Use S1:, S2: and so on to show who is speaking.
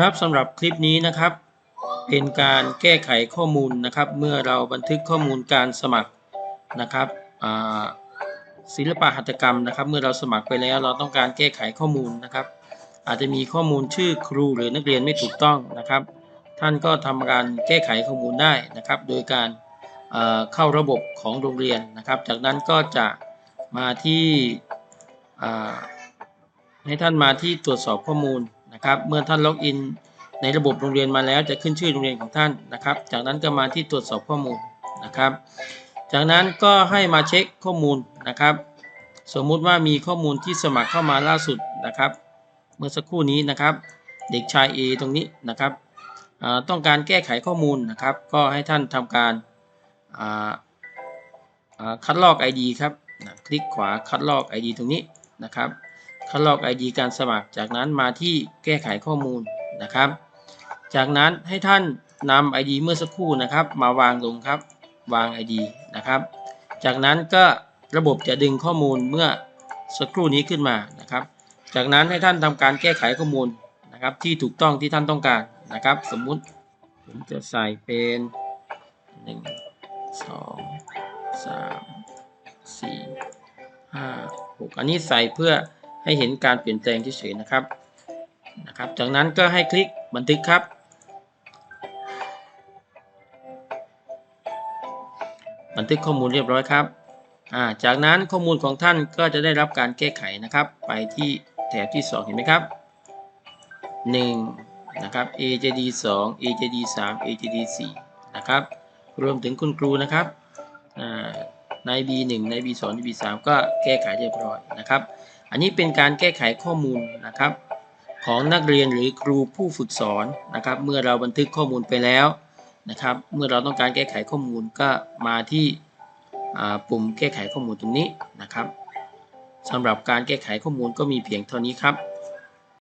S1: ครับสำหรับคลิปนี้นะครับ เป็นการแก้ไขข้อมูลนะครับ เมื่อเราบันทึกข้อมูลการสมัครนะครับศิลปะหัตถกรรมนะครับ เมื่อเราสมัครไปแล้วเราต้องการแก้ไขข้อมูลนะครับ อาจจะมีข้อมูลชื่อครูหรือนักเรียนไม่ถูกต้องนะครับ ท่านก็ทำการแก้ไขข้อมูลได้นะครับ โดยการเข้าระบบของโรงเรียนนะครับ จากนั้นก็จะมาที่ให้ท่านมาที่ตรวจสอบข้อมูล นะครับ เมื่อท่านล็อกอินในระบบโรงเรียนมาแล้วจะขึ้นชื่อโรงเรียนของท่านนะครับ จากนั้นก็มาที่ตรวจสอบข้อมูลนะครับ จากนั้นก็ให้มาเช็คข้อมูลนะครับ สมมุติว่ามีข้อมูลที่สมัครเข้ามาล่าสุดนะครับ เมื่อสักครู่นี้นะครับ เด็กชาย A ตรงนี้นะครับต้องการแก้ไขข้อมูลนะครับ ก็ให้ท่านทำการคัดลอก ID ครับคลิกขวาคัดลอก ID ตรงนี้นะครับ คัดลอก ID การสมัคร จากนั้นมาที่แก้ไขข้อมูลนะครับ จากนั้นให้ท่านนำ ID เมื่อสักครู่นะครับ มาวางลงครับ วาง ID นะครับ จากนั้นก็ระบบจะดึงข้อมูลเมื่อสักครู่นี้ขึ้นมานะครับ จากนั้นให้ท่านทำการแก้ไขข้อมูลนะครับ ที่ถูกต้องที่ท่านต้องการนะครับ สมมุติผมจะใส่เป็นหนึ่งสองสามสี่ห้าหกอันนี้ใส่เพื่อ ให้เห็นการเปลี่ยนแปลงเฉยๆนะครับนะครับ จากนั้นก็ให้คลิกบันทึกครับ บันทึกข้อมูลเรียบร้อยครับอ่าจากนั้นข้อมูลของท่านก็จะได้รับการแก้ไขนะครับ ไปที่แถบที่ 2 เห็นไหมครับ 1 นะครับ AJD 2 AJD 3 AJD 4นะครับ รวมถึงคุณครูนะครับอ่าใน B1 ใน B2 ใน B3 ก็แก้ไขเรียบร้อยนะครับ อันนี้เป็นการแก้ไขข้อมูลนะครับ ของนักเรียนหรือครูผู้ฝึกสอนนะครับ เมื่อเราบันทึกข้อมูลไปแล้วนะครับ เมื่อเราต้องการแก้ไขข้อมูลก็มาที่ปุ่มแก้ไขข้อมูลตรงนี้นะครับสำหรับการแก้ไขข้อมูลก็มีเพียงเท่านี้ครับ